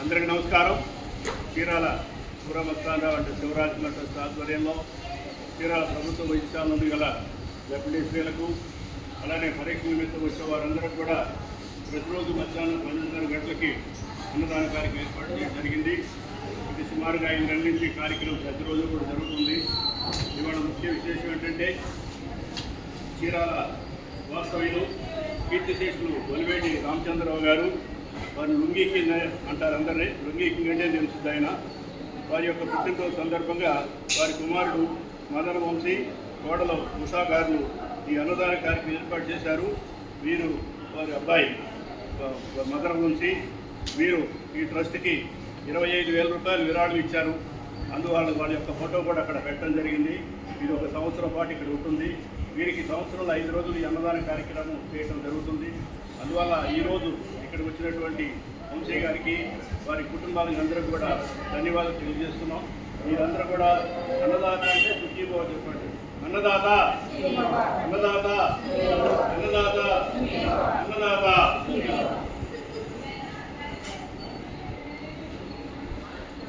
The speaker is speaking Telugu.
అందరికీ నమస్కారం. చీరాల పురమస్థానరావు అంటే శివరాజ్ ట్రస్ట్ ఆధ్వర్యంలో చీరాల ప్రభుత్వ వైద్యశాల నుండి గల డెప్యూటీసీలకు అలానే పరీక్ష నిమిత్తం వచ్చే వారందరూ కూడా ప్రతిరోజు మధ్యాహ్నం పన్నెండున్నర గంటలకి అన్నదాన కార్యక్రమం ఏర్పాటు చేయడం జరిగింది. ఇది సుమారుగా ఐదు నెలల నుంచి కార్యక్రమం ప్రతిరోజు కూడా జరుగుతుంది. ఇవాళ ముఖ్య విశేషం ఏంటంటే చీరాల వాస్తవ్యులు కీర్తిశేషులు బొలివేడి రామచంద్రరావు గారు వారిని లుంగీ కింగ్ అంటారు అందరినీ. లుంగీ కింగ్ అంటే తెలుస్తుంది ఆయన. వారి యొక్క పుట్టినరోజు సందర్భంగా వారి కుమారుడు మదన వంశీ కోడలు ఉషా గారు ఈ అన్నదాన కార్యక్రమం ఏర్పాటు చేశారు. వీరు వారి అబ్బాయి మదన వంశీ వీరు ఈ ట్రస్ట్కి ఇరవై ఐదు వేల రూపాయలు విరాళం ఇచ్చారు. అందువల్ల వాళ్ళ యొక్క ఫోటో కూడా అక్కడ పెట్టడం జరిగింది. ఇది ఒక సంవత్సరం పాటు ఇక్కడ ఉంటుంది. వీరికి సంవత్సరంలో ఐదు రోజులు ఈ అన్నదాన కార్యక్రమం చేయడం జరుగుతుంది. అందువల్ల ఈరోజు ఇక్కడికి వచ్చినటువంటి వంశీ గారికి వారి కుటుంబానికి అందరూ కూడా ధన్యవాదాలు తెలియజేస్తున్నాం. మీరందరూ కూడా అన్నదాత అంటే సుఖీభావ చెప్పండి. అన్నదాత! అన్నదాత! అన్నదాత!